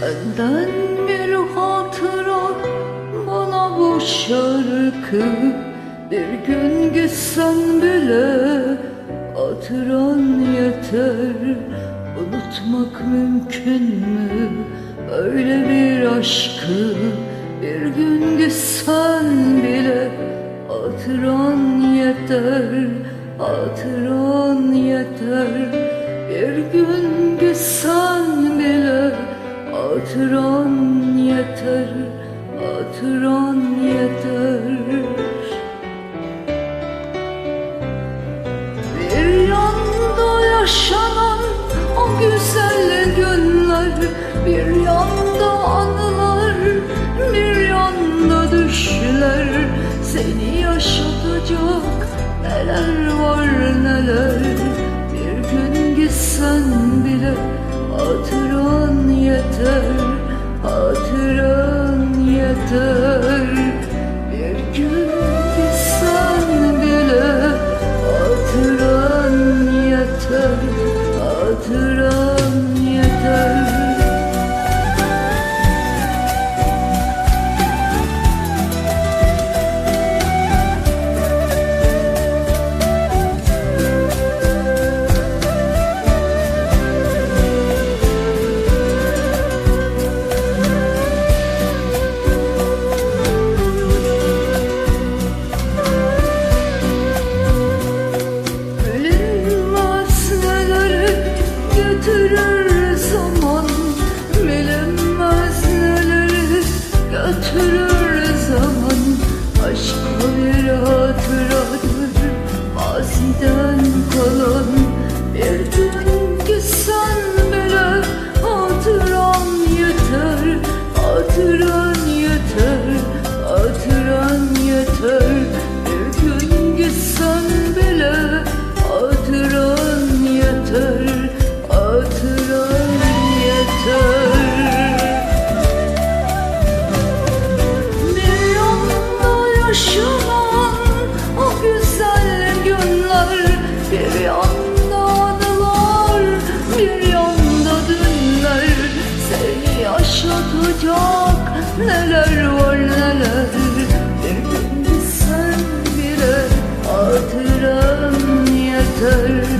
Senden bir hatıra bana bu şarkı. Bir gün gitsen bile hatıran yeter. Unutmak mümkün mü? Öyle bir aşkı. Bir gün gitsen bile hatıran yeter. Hatıran yeter. Bir gün gitsen Bir yanda anılar Bir yanda düşler. Seni yaşatacak neler var neler? Bir gün gitsen bile Hatıran yeter Hatıran yeter hatıran